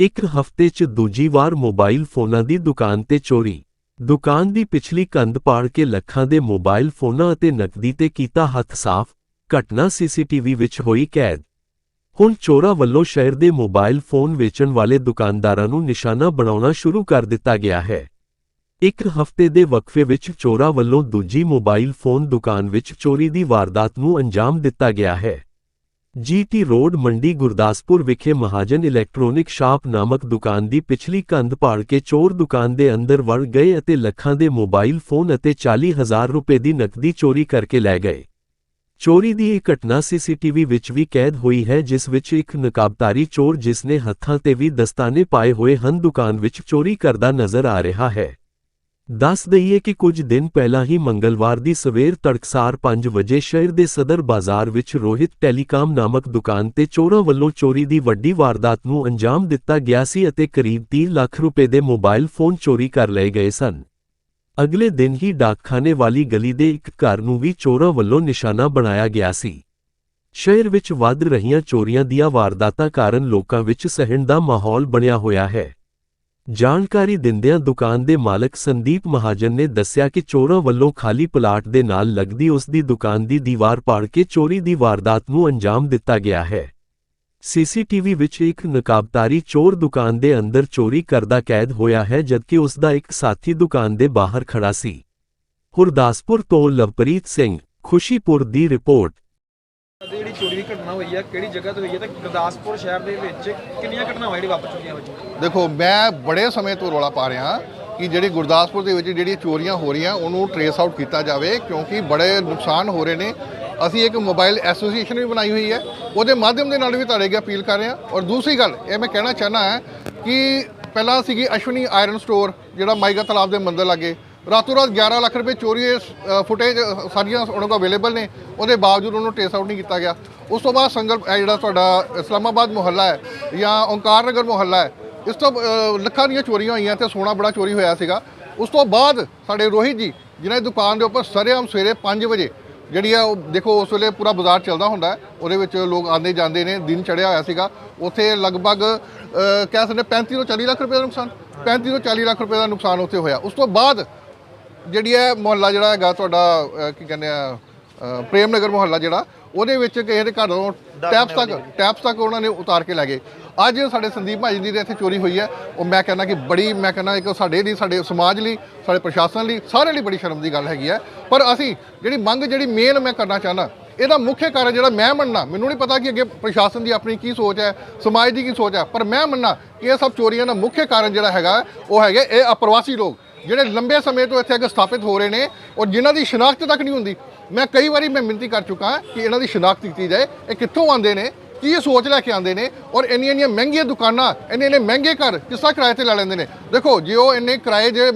ਇੱਕ ਹਫ਼ਤੇ 'ਚ ਦੂਜੀ ਵਾਰ ਮੋਬਾਈਲ ਫੋਨਾਂ ਦੀ ਦੁਕਾਨ ਤੇ ਚੋਰੀ। ਦੁਕਾਨ ਦੀ ਪਿਛਲੀ ਕੰਧ ਪਾੜ ਕੇ ਲੱਖਾਂ ਦੇ ਮੋਬਾਈਲ ਫੋਨਾਂ ਅਤੇ ਨਕਦੀ ਤੇ ਕੀਤਾ ਹੱਥ ਸਾਫ਼, ਘਟਨਾ ਸੀਸੀਟੀਵੀ ਵਿੱਚ ਹੋਈ ਕੈਦ। ਹੁਣ ਚੋਰਾਂ ਵੱਲੋਂ ਸ਼ਹਿਰ ਦੇ ਮੋਬਾਈਲ ਫੋਨ ਵੇਚਣ ਵਾਲੇ ਦੁਕਾਨਦਾਰਾਂ ਨੂੰ ਨਿਸ਼ਾਨਾ ਬਣਾਉਣਾ ਸ਼ੁਰੂ ਕਰ ਦਿੱਤਾ ਗਿਆ ਹੈ। ਇੱਕ ਹਫ਼ਤੇ ਦੇ ਵਕਫੇ ਵਿੱਚ ਚੋਰਾਂ ਵੱਲੋਂ ਦੂਜੀ ਮੋਬਾਈਲ ਫੋਨ ਦੁਕਾਨ ਵਿੱਚ ਚੋਰੀ ਦੀ ਵਾਰਦਾਤ ਨੂੰ ਅੰਜਾਮ ਦਿੱਤਾ ਗਿਆ ਹੈ। ਜੀਟੀ ਰੋਡ ਮੰਡੀ ਗੁਰਦਾਸਪੁਰ ਵਿਖੇ ਮਹਾਜਨ ਇਲੈਕਟ੍ਰੋਨਿਕ ਸ਼ਾਪ ਨਾਮਕ ਦੁਕਾਨ ਦੀ ਪਿਛਲੀ ਕੰਧ ਪਾੜ ਕੇ ਚੋਰ ਦੁਕਾਨ ਦੇ ਅੰਦਰ ਵੜ ਗਏ ਅਤੇ ਲੱਖਾਂ ਦੇ ਮੋਬਾਈਲ ਫੋਨ ਅਤੇ 40000 ਰੁਪਏ ਦੀ ਨਕਦੀ ਚੋਰੀ ਕਰਕੇ ਲੈ ਗਏ। ਚੋਰੀ ਦੀ ਇਹ ਘਟਨਾ ਸੀਸੀਟੀਵੀ ਵਿੱਚ ਵੀ ਕੈਦ ਹੋਈ ਹੈ, ਜਿਸ ਵਿੱਚ ਇੱਕ ਨਕਾਬਤਾਰੀ ਚੋਰ ਜਿਸ ਨੇ ਹੱਥਾਂ ਤੇ ਵੀ ਦਸਤਾਨੇ ਪਾਏ ਹੋਏ ਹਨ, ਦੁਕਾਨ ਵਿੱਚ ਚੋਰੀ ਕਰਦਾ ਨਜ਼ਰ ਆ ਰਿਹਾ ਹੈ। ਦੱਸ ਦਈਏ ਕਿ ਕੁਝ ਦਿਨ ਪਹਿਲਾਂ ਹੀ ਮੰਗਲਵਾਰ ਦੀ ਸਵੇਰ ਤੜਕਸਾਰ 5 ਵਜੇ ਸ਼ਹਿਰ ਦੇ ਸਦਰ ਬਾਜ਼ਾਰ ਵਿੱਚ ਰੋਹਿਤ ਟੈਲੀਕਾਮ ਨਾਮਕ ਦੁਕਾਨ ਤੇ ਚੋਰਾਂ ਵੱਲੋਂ ਚੋਰੀ ਦੀ ਵੱਡੀ ਵਾਰਦਾਤ ਨੂੰ ਅੰਜਾਮ ਦਿੱਤਾ ਗਿਆ ਸੀ ਅਤੇ ਕਰੀਬ 30 ਲੱਖ ਰੁਪਏ ਦੇ ਮੋਬਾਈਲ ਫੋਨ ਚੋਰੀ ਕਰ ਲਏ ਗਏ ਸਨ। ਅਗਲੇ ਦਿਨ ਹੀ ਡਾਕਖਾਨੇ ਵਾਲੀ ਗਲੀ ਦੇ ਇੱਕ ਘਰ ਨੂੰ ਵੀ ਚੋਰਾਂ ਵੱਲੋਂ ਨਿਸ਼ਾਨਾ ਬਣਾਇਆ ਗਿਆ ਸੀ। ਸ਼ਹਿਰ ਵਿੱਚ ਵੱਧ ਰਹੀਆਂ ਚੋਰੀਆਂ ਦੀਆਂ ਵਾਰਦਾਤਾਂ ਕਾਰਨ ਲੋਕਾਂ ਵਿੱਚ ਸਹਿਣ ਦਾ ਮਾਹੌਲ ਬਣਿਆ ਹੋਇਆ ਹੈ। ਜਾਣਕਾਰੀ ਦਿੰਦਿਆਂ ਦੁਕਾਨ ਦੇ ਮਾਲਕ ਸੰਦੀਪ ਮਹਾਜਨ ਨੇ ਦੱਸਿਆ ਕਿ ਚੋਰਾਂ ਵੱਲੋਂ ਖਾਲੀ ਪਲਾਟ ਦੇ ਨਾਲ ਲੱਗਦੀ ਉਸ ਦੀ ਦੁਕਾਨ ਦੀ ਦੀਵਾਰ ਪਾੜ ਕੇ ਚੋਰੀ ਦੀ ਵਾਰਦਾਤ ਨੂੰ ਅੰਜਾਮ ਦਿੱਤਾ ਗਿਆ ਹੈ। ਸੀਸੀਟੀਵੀ ਵਿੱਚ ਇੱਕ ਨਕਾਬਤਾਰੀ ਚੋਰ ਦੁਕਾਨ ਦੇ ਅੰਦਰ ਚੋਰੀ ਕਰਦਾ ਕੈਦ ਹੋਇਆ ਹੈ, ਜਦਕਿ ਉਸ ਦਾ ਇੱਕ ਸਾਥੀ ਦੁਕਾਨ ਦੇ ਬਾਹਰ ਖੜਾ ਸੀ। ਹੁਰਦਾਸਪੁਰ ਤੋਂ ਲਵਪ੍ਰੀਤ ਸਿੰਘ, ਖੁਸ਼ੀਪੁਰ ਦੀ ਰਿਪੋਰਟ। ਚੋਰੀ ਦੀ ਘਟਨਾ ਹੋਈ ਹੈ ਕਿਹੜੀ ਜਗ੍ਹਾ ਤੇ ਹੋਈ ਹੈ ਤੇ ਗੁਰਦਾਸਪੁਰ ਸ਼ਹਿਰ ਦੇ ਵਿੱਚ ਕਿੰਨੀਆਂ ਘਟਨਾਵਾਂ ਜਿਹੜੀ ਵਾਪਰ ਚੁੱਕੀਆਂ ਹੋ ਦੇਖੋ, ਮੈਂ ਬੜੇ ਸਮੇਂ ਤੋਂ ਰੌਲਾ ਪਾ ਰਿਹਾ ਕਿ ਜਿਹੜੀ ਗੁਰਦਾਸਪੁਰ ਦੇ ਵਿੱਚ ਜਿਹੜੀਆਂ ਚੋਰੀਆਂ ਹੋ ਰਹੀਆਂ, ਉਹਨੂੰ ਟਰੇਸ ਆਊਟ ਕੀਤਾ ਜਾਵੇ ਕਿਉਂਕਿ ਬੜੇ ਨੁਕਸਾਨ ਹੋ ਰਹੇ ਨੇ। ਅਸੀਂ ਇੱਕ ਮੋਬਾਈਲ ਐਸੋਸੀਏਸ਼ਨ ਵੀ ਬਣਾਈ ਹੋਈ ਹੈ, ਉਹਦੇ ਮਾਧਿਅਮ ਦੇ ਨਾਲ ਵੀ ਤੁਹਾਡੇ ਅੱਗੇ ਅਪੀਲ ਕਰ ਰਹੇ। ਹਾਂ ਔਰ ਦੂਸਰੀ ਗੱਲ, ਇਹ ਮੈਂ ਕਹਿਣਾ ਚਾਹਨਾ ਹੈ ਕਿ ਪਹਿਲਾਂ ਸੀਗੀ ਅਸ਼ਵਨੀ ਆਇਰਨ ਸਟੋਰ ਜਿਹੜਾ ਮਾਈਗਾ ਤਲਾਬ ਦੇ ਮੰਦਰ ਲਾਗੇ। ਰਾਤੋਂ ਰਾਤ 11 ਲੱਖ ਰੁਪਏ ਚੋਰੀ ਫੁਟੇਜ ਸਾਰੀਆਂ ਉਹਨਾਂ ਕੋਲ ਅਵੇਲੇਬਲ ਨੇ। ਉਹਦੇ ਬਾਵਜੂਦ ਉਹਨੂੰ ਟੇਸ ਆਊਟ ਨਹੀਂ ਕੀਤਾ ਗਿਆ। ਉਸ ਤੋਂ ਬਾਅਦ ਸੰਗਲ, ਇਹ ਜਿਹੜਾ ਤੁਹਾਡਾ ਇਸਲਾਮਾਬਾਦ ਮੁਹੱਲਾ ਹੈ ਜਾਂ ਓਂਕਾਰ ਨਗਰ ਮੁਹੱਲਾ ਹੈ, ਇਸ ਤੋਂ ਲੱਖਾਂ ਦੀਆਂ ਚੋਰੀਆਂ ਹੋਈਆਂ ਤੇ ਸੋਨਾ ਬੜਾ ਚੋਰੀ ਹੋਇਆ ਸੀਗਾ। ਉਸ ਤੋਂ ਬਾਅਦ ਸਾਡੇ ਰੋਹਿਤ ਜੀ, ਜਿਨ੍ਹਾਂ ਦੀ ਦੁਕਾਨ ਦੇ ਉੱਪਰ ਸਰੇਆਮ ਸਵੇਰੇ 5 ਵਜੇ ਜਿਹੜੀ ਆ, ਉਹ ਦੇਖੋ, ਉਸ ਵੇਲੇ ਪੂਰਾ ਬਾਜ਼ਾਰ ਚੱਲਦਾ ਹੁੰਦਾ ਉਹਦੇ ਵਿੱਚ ਲੋਕ ਆਉਂਦੇ ਜਾਂਦੇ ਨੇ, ਦਿਨ ਚੜਿਆ ਹੋਇਆ ਸੀਗਾ। ਉੱਥੇ ਲਗਭਗ ਕਹਿ ਸਕਦੇ 35 ਤੋਂ 40 ਲੱਖ ਰੁਪਏ ਦਾ ਨੁਕਸਾਨ 35 ਤੋਂ 40 ਲੱਖ ਰੁਪਏ ਦਾ ਨੁਕਸਾਨ ਉੱਥੇ ਹੋਇਆ। ਉਸ ਤੋਂ ਬਾਅਦ ਜਿਹੜੀ ਹੈ ਮੁਹੱਲਾ ਜਿਹੜਾ ਹੈਗਾ ਤੁਹਾਡਾ ਕੀ ਕਹਿੰਦੇ ਆ ਪ੍ਰੇਮ ਨਗਰ ਮੁਹੱਲਾ ਜਿਹੜਾ ਉਹਦੇ ਵਿੱਚ ਕਿਸੇ ਦੇ ਘਰੋਂ ਟੈਪਸ ਤੱਕ ਟੈਪਸ ਤੱਕ ਉਹਨਾਂ ਨੇ ਉਤਾਰ ਕੇ ਲੈ ਗਏ। ਅੱਜ ਸਾਡੇ ਸੰਦੀਪ ਭਾਜੀ ਦੀ ਤੇ ਇੱਥੇ ਚੋਰੀ ਹੋਈ ਹੈ। ਉਹ ਮੈਂ ਕਹਿੰਦਾ ਕਿ ਬੜੀ ਮੈਂ ਕਹਿੰਦਾ ਇੱਕ ਸਾਡੇ ਲਈ ਸਾਡੇ ਸਮਾਜ ਲਈ ਸਾਡੇ ਪ੍ਰਸ਼ਾਸਨ ਲਈ ਸਾਰਿਆਂ ਲਈ ਬੜੀ ਸ਼ਰਮ ਦੀ ਗੱਲ ਹੈਗੀ ਹੈ। ਪਰ ਅਸੀਂ ਜਿਹੜੀ ਮੰਗ ਜਿਹੜੀ ਮੇਨ ਮੈਂ ਕਰਨਾ ਚਾਹੁੰਦਾ ਇਹਦਾ ਮੁੱਖ ਕਾਰਨ ਜਿਹੜਾ ਮੈਂ ਮੰਨਣਾ ਮੈਨੂੰ ਨਹੀਂ ਪਤਾ ਕਿ ਅੱਗੇ ਪ੍ਰਸ਼ਾਸਨ ਦੀ ਆਪਣੀ ਕੀ ਸੋਚ ਹੈ ਸਮਾਜ ਦੀ ਕੀ ਸੋਚ ਹੈ ਪਰ ਮੈਂ ਮੰਨਣਾ ਕਿ ਇਹ ਸਭ ਚੋਰੀਆਂ ਦਾ ਮੁੱਖ ਕਾਰਨ ਜਿਹੜਾ ਹੈਗਾ ਉਹ ਹੈਗੇ ਇਹ ਅਪਰਵਾਸੀ ਲੋਕ। ਜਿਹੜੇ ਲੰਬੇ ਸਮੇਂ ਤੋਂ ਇੱਥੇ ਅੱਗੇ ਸਥਾਪਿਤ ਹੋ ਰਹੇ ਨੇ ਔਰ ਜਿਨ੍ਹਾਂ ਦੀ ਸ਼ਨਾਖਤ ਤੱਕ ਨਹੀਂ ਹੁੰਦੀ, ਮੈਂ ਕਈ ਵਾਰੀ ਮੈਂ ਮਿਹਨਤੀ ਕਰ ਚੁੱਕਾ ਕਿ ਇਹਨਾਂ ਦੀ ਸ਼ਨਾਖਤ ਕੀਤੀ ਜਾਏ, ਇਹ ਕਿੱਥੋਂ ਆਉਂਦੇ ਨੇ? ਕੀ ਇਹ ਸੋਚ ਲੈ ਕੇ ਆਉਂਦੇ ਨੇ ਔਰ ਇੰਨੀਆਂ ਇੰਨੀਆਂ ਮਹਿੰਗੀਆਂ ਦੁਕਾਨਾਂ, ਇੰਨੇ ਇੰਨੇ ਮਹਿੰਗੇ ਘਰ ਕਿਸ ਤਰ੍ਹਾਂ ਕਿਰਾਏ ਤੇ ਲੈ ਲੈਂਦੇ ਨੇ? ਦੇਖੋ, ਜੇ ਉਹ ਇੰਨੇ ਕਿਰਾਏ ਜੇ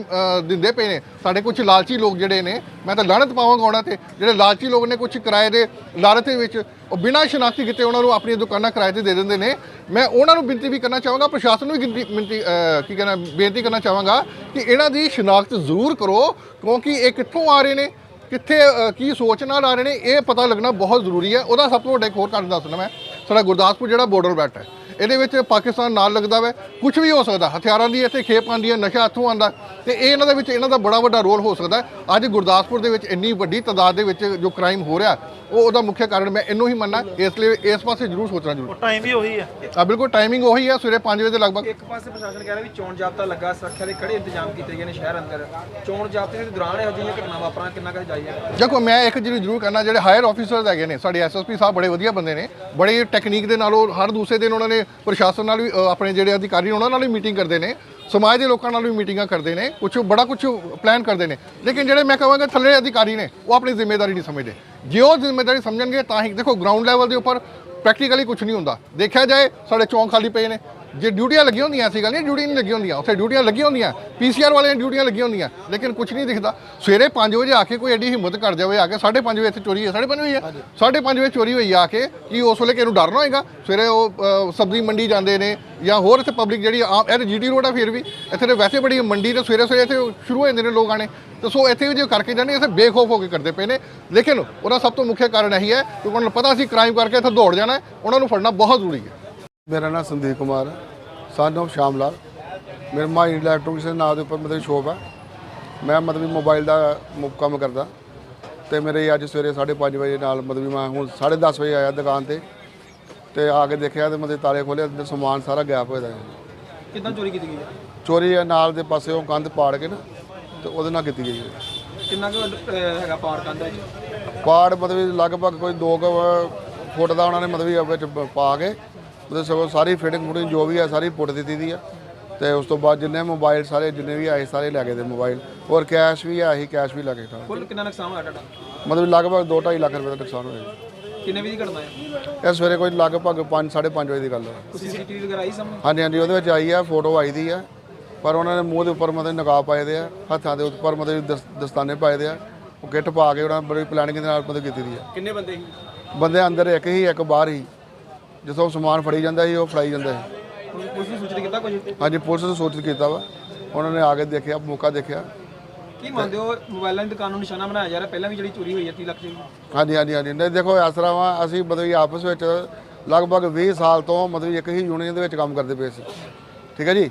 ਦਿੰਦੇ ਪਏ ਨੇ, ਸਾਡੇ ਕੁਝ ਲਾਲਚੀ ਲੋਕ ਜਿਹੜੇ ਨੇ, ਮੈਂ ਤਾਂ ਲਾਹਨਤ ਪਾਵਾਂਗਾ ਉਹਨਾਂ ਤੇ, ਜਿਹੜੇ ਲਾਲਚੀ ਲੋਕ ਨੇ ਕੁਝ ਕਿਰਾਏ ਦੇ ਲਾਲਚ ਦੇ ਵਿੱਚ, ਉਹ ਬਿਨਾਂ ਸ਼ਨਾਖਤੀ ਕੀਤੇ ਉਹਨਾਂ ਨੂੰ ਆਪਣੀਆਂ ਦੁਕਾਨਾਂ ਕਿਰਾਏ ਤੇ ਦੇ ਦਿੰਦੇ ਨੇ। ਮੈਂ ਉਹਨਾਂ ਨੂੰ ਬੇਨਤੀ ਵੀ ਕਰਨਾ ਚਾਹਾਂਗਾ, ਪ੍ਰਸ਼ਾਸਨ ਨੂੰ ਵੀ ਗਿਣਤੀ, ਮਿੰਤੀ ਕੀ ਕਹਿਣਾ ਬੇਨਤੀ ਕਰਨਾ ਚਾਹਾਂਗਾ ਕਿ ਇਹਨਾਂ ਦੀ ਸ਼ਨਾਖਤ ਜ਼ਰੂਰ ਕਰੋ, ਕਿਉਂਕਿ ਇਹ ਕਿੱਥੋਂ ਆ ਰਹੇ ਨੇ, ਕਿੱਥੇ ਕੀ ਸੋਚ ਨਾਲ ਆ ਰਹੇ ਨੇ, ਇਹ ਪਤਾ ਲੱਗਣਾ ਬਹੁਤ ਜ਼ਰੂਰੀ ਹੈ। ਉਹਦਾ ਸਭ ਤੋਂ ਵੱਡਾ ਇੱਕ ਹੋਰ ਕਾਰਨ ਦੱਸਣਾ ਮੈਂ। ਸਾਡਾ ਗੁਰਦਾਸਪੁਰ ਜਿਹੜਾ ਬਾਰਡਰ ਬੈਠਾ ਹੈ। ਇਹਦੇ ਵਿੱਚ ਪਾਕਿਸਤਾਨ ਨਾਲ ਲੱਗਦਾ ਵੈ ਕੁਝ ਵੀ ਹੋ ਸਕਦਾ। ਹਥਿਆਰਾਂ ਦੀ ਇੱਥੇ ਖੇਪ ਆਉਂਦੀ ਹੈ ਨਸ਼ਾ ਇੱਥੋਂ ਆਉਂਦਾ। ਤੇ ਇਹ ਇਹਨਾਂ ਦੇ ਵਿੱਚ ਇਹਨਾਂ ਦਾ ਬੜਾ ਵੱਡਾ ਰੋਲ ਹੋ ਸਕਦਾ। ਅੱਜ ਗੁਰਦਾਸਪੁਰ ਦੇ ਵਿੱਚ ਇੰਨੀ ਵੱਡੀ ਤਾਦਾਦ ਦੇ ਵਿੱਚ ਜੋ ਕ੍ਰਾਈਮ ਹੋ ਰਿਹਾ ਉਹ ਉਹਦਾ ਮੁੱਖ ਕਾਰਨ ਮੈਂ ਇਹਨੂੰ ਹੀ ਮੰਨਣਾ ਇਸ ਲਈ ਇਸ ਪਾਸੇ ਜ਼ਰੂਰ ਸੋਚਣਾ ਜ਼ਰੂਰ। ਟਾਈਮ ਵੀ ਉਹੀ ਹੈ ਆ ਬਿਲਕੁਲ ਟਾਈਮਿੰਗ ਉਹੀ ਹੈ ਸਵੇਰੇ 5 ਵਜੇ ਦੇ ਲਗਭਗ। ਇੱਕ ਪਾਸੇ ਪ੍ਰਸ਼ਾਸਨ ਕਹਿ ਰਿਹਾ ਵੀ ਚੋਣ ਜਾਬਤਾ ਲੱਗਾ ਸੁਰੱਖਿਆ ਦੇ ਕੜੇ ਇੰਤਜ਼ਾਮ ਕੀਤੇ ਗਏ ਨੇ ਸ਼ਹਿਰ ਅੰਦਰ। ਚੋਣ ਜਾਬਤੇ ਦੇ ਦੌਰਾਨ ਇਹੋ ਜਿਹੀਆਂ ਘਟਨਾਵਾਂ ਵਾਪਰਾਂ ਕਿੰਨਾ ਕੁ ਜਾਈ ਹੈ? ਦੇਖੋ ਮੈਂ ਇੱਕ ਚੀਜ਼ ਜ਼ਰੂਰ ਕਰਨਾ ਜਿਹੜੇ ਹਾਇਰ ਆਫੀਸਰਸ ਹੈਗੇ ਨੇ ਸਾਡੇ ਐਸਐਸਪੀ ਸਾਹਿਬ ਬੜੇ ਵਧੀਆ ਬੰਦੇ ਨੇ। ਬੜੇ ਟੈਕਨੀਕ ਦੇ ਨਾਲ ਉਹ ਹਰ ਦੂਸਰੇ ਦਿਨ ਉਹਨਾਂ ਨੇ ਪ੍ਰਸ਼ਾਸਨ ਨਾਲ ਵੀ ਅ, ਆਪਣੇ ਜਿਹੜੇ ਅਧਿਕਾਰੀ ਨੇ ਉਹਨਾਂ ਨਾਲ ਵੀ ਮੀਟਿੰਗ ਕਰਦੇ ਨੇ। ਸਮਾਜ ਦੇ ਲੋਕਾਂ ਨਾਲ ਵੀ ਮੀਟਿੰਗਾਂ ਕਰਦੇ ਨੇ। ਕੁਝ ਬੜਾ ਕੁਝ ਪਲਾਨ ਕਰਦੇ ਨੇ। ਲੇਕਿਨ ਜਿਹੜੇ ਮੈਂ ਕਹਾਂਗਾ ਥੱਲੇ ਅਧਿਕਾਰੀ ਨੇ ਉਹ ਆਪਣੀ ਜ਼ਿੰਮੇਵਾਰੀ ਨਹੀਂ ਸਮਝਦੇ। ਜੇ ਉਹ ਜ਼ਿੰਮੇਵਾਰੀ ਸਮਝਣਗੇ ਤਾਂ ਹੀ ਦੇਖੋ ਗਰਾਊਂਡ ਲੈਵਲ ਦੇ ਉੱਪਰ ਪ੍ਰੈਕਟੀਕਲੀ ਕੁਝ ਨਹੀਂ ਹੁੰਦਾ। ਦੇਖਿਆ ਜਾਏ ਸਾਡੇ ਚੌਂਕ ਖਾਲੀ ਪਏ ਨੇ। ਜੇ ਡਿਊਟੀਆਂ ਲੱਗੀਆਂ ਹੁੰਦੀਆਂ ਸੀ ਗੱਲ ਨਹੀਂ ਡਿਊਟੀ ਨਹੀਂ ਲੱਗੀਆਂ ਹੁੰਦੀਆਂ। ਉੱਥੇ ਡਿਊਟੀਆਂ ਲੱਗੀਆਂ ਹੁੰਦੀਆਂ। ਪੀਸੀਆਰ ਵਾਲਿਆਂ ਦੀਆਂ ਡਿਊਟੀਆਂ ਲੱਗੀਆਂ ਹੁੰਦੀਆਂ। ਲੇਕਿਨ ਕੁਝ ਨਹੀਂ ਦਿਖਦਾ। ਸਵੇਰੇ 5 ਵਜੇ ਆ ਕੇ ਕੋਈ ਐਡੀ ਹਿੰਮਤ ਕਰ ਜਾਵੇ ਆ ਕੇ 5:30 ਵਜੇ ਇੱਥੇ ਚੋਰੀ ਹੈ 5:30 ਵਜੇ ਹੈ 5:30 ਵਜੇ ਚੋਰੀ ਹੋਈ ਆ ਕੇ ਕੀ ਉਸ ਵੇਲੇ ਕਿਹਨੂੰ ਡਰਨਾ ਹੋਏਗਾ? ਸਵੇਰੇ ਉਹ ਸਬਜ਼ੀ ਮੰਡੀ ਜਾਂਦੇ ਨੇ ਜਾਂ ਹੋਰ ਇੱਥੇ ਪਬਲਿਕ ਜਿਹੜੀ ਆਮ ਇਹ ਜੀਟੀ ਰੋਡ ਆ ਫਿਰ ਵੀ। ਇੱਥੇ ਤੇ ਵੈਸੇ ਬੜੀ ਮੰਡੀ ਤੇ ਸਵੇਰੇ ਸਵੇਰੇ ਇੱਥੇ ਸ਼ੁਰੂ ਹੋ ਜਾਂਦੇ ਨੇ ਲੋਕ ਆਣੇ ਤੇ ਸੋ ਇੱਥੇ ਵੀ ਜੇ ਕਰਕੇ ਜਾਂਦੇ ਇੱਥੇ ਬੇਖੌਫ ਹੋ ਕੇ ਕਰਦੇ ਪਏ ਨੇ। ਲੇਕਿਨ ਉਹਦਾ ਸਭ ਤੋਂ ਮੁੱਖ ਕਾਰਨ ਇਹੀ ਹੈ ਕਿ ਉਹਨਾਂ ਨੂੰ ਪਤਾ ਸੀ ਕ੍ਰਾਈਮ ਕਰਕੇ ਇੱਥੇ ਦੌੜ ਜਾਣਾ ਉਹਨਾਂ ਨੂੰ ਫੜਨਾ ਬਹੁਤ ਜ਼ਰੂਰੀ ਹੈ। ਮੇਰਾ ਨਾਮ ਸੰਦੀਪ ਕੁਮਾਰ ਹੈ। ਸਾਨੂੰ ਸ਼ਾਮ ਲਾਲ। ਮੇਰੇ ਮਾਈ ਇਲੈਕਟ੍ਰੋਨਿਕਸ ਦੇ ਨਾਂ ਦੇ ਉੱਪਰ ਮਤਲਬ ਸ਼ੋਪ ਹੈ। ਮੈਂ ਮਤਲਬ ਮੋਬਾਈਲ ਦਾ ਮੁ- ਕੰਮ ਕਰਦਾ। ਤੇ ਮੇਰੇ ਅੱਜ ਸਵੇਰੇ 5:30 ਵਜੇ ਨਾਲ ਮਤਲਬ ਮੈਂ ਹੁਣ 10:30 ਵਜੇ ਆਇਆ ਦੁਕਾਨ ਤੇ। ਤੇ ਆ ਕੇ ਦੇਖਿਆ ਤੇ ਮਤਲਬ ਤਾਲੇ ਖੋਲੇ ਅੰਦਰ ਸਮਾਨ ਸਾਰਾ ਗਾਇਬ ਹੋਇਆ ਦਾ। ਕਿੱਦਾਂ ਚੋਰੀ ਕੀਤੀ ਗਈ ਹੈ? ਚੋਰੀ ਹੈ ਨਾਲ ਦੇ ਪਾਸੇ ਉਹ ਕੰਧ ਪਾੜ ਕੇ ਨਾ ਤੇ ਉਹਦੇ ਨਾਲ ਕੀਤੀ ਗਈ ਹੈ। ਕਿੰਨਾ ਕੁ ਅਹ, ਹੈਗਾ ਪਾਰ ਕੰਦਾ ਵਿੱਚ? ਪਾੜ ਮਤਲਬ ਲਗਭਗ ਕੋਈ 2 ਫੁੱਟ ਦਾ ਉਹਨਾਂ ਨੇ ਮਤਲਬ ਵਿੱਚ ਪ- ਪਾ ਕੇ ਮਤਲਬ ਸਗੋਂ ਸਾਰੀ ਫਿਟਿੰਗ ਫੁਟਿੰਗ ਜੋ ਵੀ ਹੈ ਸਾਰੀ ਪੁੱਟ ਦਿੱਤੀ ਦੀ ਆ। ਤੇ ਉਸ ਤੋਂ ਬਾਅਦ ਜਿੰਨੇ ਮੋਬਾਈਲ ਸਾਰੇ ਜਿੰਨੇ ਵੀ ਆਏ ਸਾਰੇ ਲੈ ਗਏ ਦੇ ਮੋਬਾਈਲ ਔਰ ਕੈਸ਼ ਵੀ ਆਇਆ ਸੀ ਕੈਸ਼ ਵੀ ਲੱਗੇ ਖਾ ਕੁੱਲ ਕਿੰਨਾ ਨੁਕਸਾਨ ਹੋਇਆ ਤੁਹਾਡਾ? ਮਤਲਬ ਲਗਭਗ 2.5 ਲੱਖ ਰੁਪਏ ਦਾ ਨੁਕਸਾਨ ਹੋਇਆ ਕਿੰਨੇ ਵਜੇ ਦੀ ਘਟਨਾ ਹੈ? ਇਹ ਸਵੇਰੇ ਕੋਈ ਲਗਭਗ 5 5:30 ਵਜੇ ਦੀ ਗੱਲ ਹੈ ਕੋਈ ਸੀਸੀਟੀਵੀ ਵਗੈਰਾ ਆਈ ਸਾਹਮਣੇ? ਹਾਂਜੀ ਹਾਂਜੀ ਉਹਦੇ ਵਿੱਚ ਆਈ ਆ ਫੋਟੋ ਆਈ ਦੀ ਆ। ਪਰ ਉਹਨਾਂ ਨੇ ਮੂੰਹ ਦੇ ਉੱਪਰ ਮਤਲਬ ਨਕਾਬ ਪਾਏ ਦੇ ਆ ਹੱਥਾਂ ਦੇ ਉੱਪਰ ਮਤਲਬ ਦਸ- ਦਸਤਾਨੇ ਪਾਏ ਦੇ ਆ। ਉਹ ਕਿੱਟ ਪਾ ਕੇ ਉਹਨਾਂ ਬੜੀ ਪਲੈਨਿੰਗ ਦੇ ਨਾਲ ਮਤਲਬ ਕੀਤੀ ਦੀ ਆ। ਕਿੰਨੇ ਬੰਦੇ ਸੀ? ਬੰਦੇ ਅੰਦਰ ਇੱਕ ਹੀ ਇੱਕ ਬਾਹਰ ਹੀ ਜਿੱਥੋਂ ਸਮਾਨ ਫੜੀ ਜਾਂਦਾ ਸੀ ਉਹ ਫੜਾਈ ਜਾਂਦਾ ਸੀ। ਪੁਲਿਸ ਨੂੰ ਸੂਚਿਤ ਕੀਤਾ ਕੁਝ ਹਾਂਜੀ ਪੁਲਿਸ ਨੂੰ ਸੂਚਿਤ ਕੀਤਾ ਵਾ। ਉਹਨਾਂ ਨੇ ਆ ਕੇ ਦੇਖਿਆ ਮੌਕਾ ਦੇਖਿਆ। ਕੀ ਮੰਨਦੇ ਹੋ ਮੋਬਾਈਲਾਂ ਦੀ ਦੁਕਾਨ ਨੂੰ ਨਿਸ਼ਾਨਾ ਬਣਾਇਆ ਜਾ ਰਿਹਾ? ਪਹਿਲਾਂ ਵੀ ਜਿਹੜੀ ਚੋਰੀ ਹੋਈ ਹੈ 30 ਲੱਖ ਦੀ। ਹਾਂਜੀ ਹਾਂਜੀ ਹਾਂਜੀ। ਨਹੀਂ ਦੇਖੋ ਇਸ ਤਰ੍ਹਾਂ ਵਾ ਅਸੀਂ ਮਤਲਬ ਕਿ ਆਪਸ ਵਿੱਚ ਲਗਭਗ 20 ਸਾਲ ਤੋਂ ਮਤਲਬ ਇੱਕ ਹੀ ਯੂਨੀਅਨ ਦੇ ਵਿੱਚ ਕੰਮ ਕਰਦੇ ਪਏ ਸੀ। ਠੀਕ ਹੈ ਜੀ?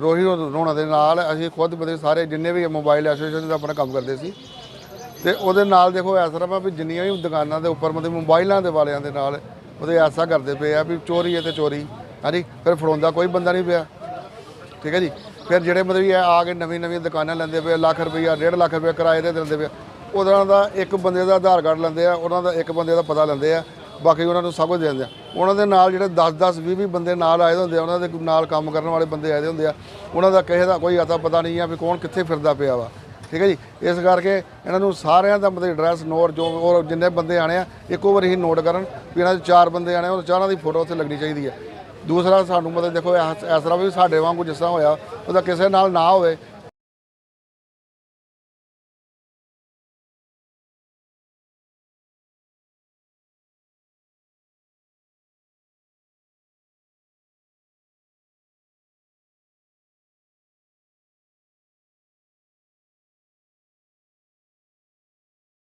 ਰੋਹੀ ਰੋਣਾ ਦੇ ਨਾਲ ਅਸੀਂ ਖੁਦ ਮਤਲਬ ਸਾਰੇ ਜਿੰਨੇ ਵੀ ਮੋਬਾਈਲ ਐਸੋਸੀਏਸ਼ਨ ਦਾ ਆਪਣਾ ਕੰਮ ਕਰਦੇ ਸੀ। ਤੇ ਉਹਦੇ ਨਾਲ ਦੇਖੋ ਇਸ ਤਰ੍ਹਾਂ ਵਾ ਵੀ ਜਿੰਨੀਆਂ ਵੀ ਦੁਕਾਨਾਂ ਦੇ ਉੱਪਰ ਮਤਲਬ ਮੋਬਾਈਲਾਂ ਦੇ ਵਾਲਿਆਂ ਦੇ ਨਾਲ ਉਹਦੇ ਐਸਾ ਕਰਦੇ ਪਏ ਆ ਵੀ ਚੋਰੀ ਹੈ ਤੇ ਚੋਰੀ। ਹਾਂਜੀ, ਫਿਰ ਫੜਾਉਂਦਾ ਕੋਈ ਬੰਦਾ ਨਹੀਂ ਪਿਆ। ਠੀਕ ਹੈ ਜੀ? ਫਿਰ ਜਿਹੜੇ ਮਤਲਬ ਇਹ ਆ ਕੇ ਨਵੀਂ ਨਵੀਂ ਦੁਕਾਨਾਂ ਲੈਂਦੇ ਪਏ ਲੱਖ ਰੁਪਈਆ, ਡੇਢ ਲੱਖ ਰੁਪਏ ਕਿਰਾਏ ਤੇ ਦਿੰਦੇ ਪਏ ਉਹਨਾਂ ਦਾ ਇੱਕ ਬੰਦੇ ਦਾ ਆਧਾਰ ਕਾਰਡ ਲੈਂਦੇ ਆ, ਉਹਨਾਂ ਦਾ ਇੱਕ ਬੰਦੇ ਦਾ ਪਤਾ ਲੈਂਦੇ ਆ, ਬਾਕੀ ਉਹਨਾਂ ਨੂੰ ਸਭ ਕੁਝ ਦੇ ਦਿੰਦੇ ਆ। ਉਹਨਾਂ ਦੇ ਨਾਲ ਜਿਹੜੇ 10 10 20 20 ਬੰਦੇ ਨਾਲ ਆਏ ਹੁੰਦੇ ਆ, ਉਹਨਾਂ ਦੇ ਨਾਲ ਕੰਮ ਕਰਨ ਵਾਲੇ ਬੰਦੇ ਆਏ ਹੁੰਦੇ ਆ। ਉਹਨਾਂ ਦਾ ਕਿਸੇ ਦਾ ਕੋਈ ਅਤਾ ਪਤਾ ਨਹੀਂ ਆ ਵੀ ਕੌਣ ਕਿੱਥੇ ਫਿਰਦਾ ਪਿਆ ਵਾ। ਠੀਕ ਹੈ ਜੀ? ਇਸ ਕਰਕੇ ਇਹਨਾਂ ਨੂੰ ਸਾਰਿਆਂ ਦਾ ਮਤਲਬ ਐਡਰੈਸ ਨੋਟ ਜੋ ਔਰ ਜਿੰਨੇ ਬੰਦੇ ਆਣੇ ਆ, ਇੱਕੋ ਵਾਰੀ ਹੀ ਨੋਟ ਕਰਨ ਵੀ ਇਹਨਾਂ ਦੇ ਚਾਰ ਬੰਦੇ ਆਣੇ ਉਹ ਚਾਰਾਂ ਦੀ ਫੋਟੋ ਉੱਥੇ ਲੱਗਣੀ ਚਾਹੀਦੀ ਹੈ। ਦੂਸਰਾ ਸਾਨੂੰ ਮਤਲਬ ਦੇਖੋ ਇਸ ਇਸ ਤਰ੍ਹਾਂ ਵੀ ਸਾਡੇ ਵਾਂਗੂ ਜਿਸ ਤਰ੍ਹਾਂ ਹੋਇਆ, ਉਹਦਾ ਕਿਸੇ ਨਾਲ ਨਾ ਹੋਵੇ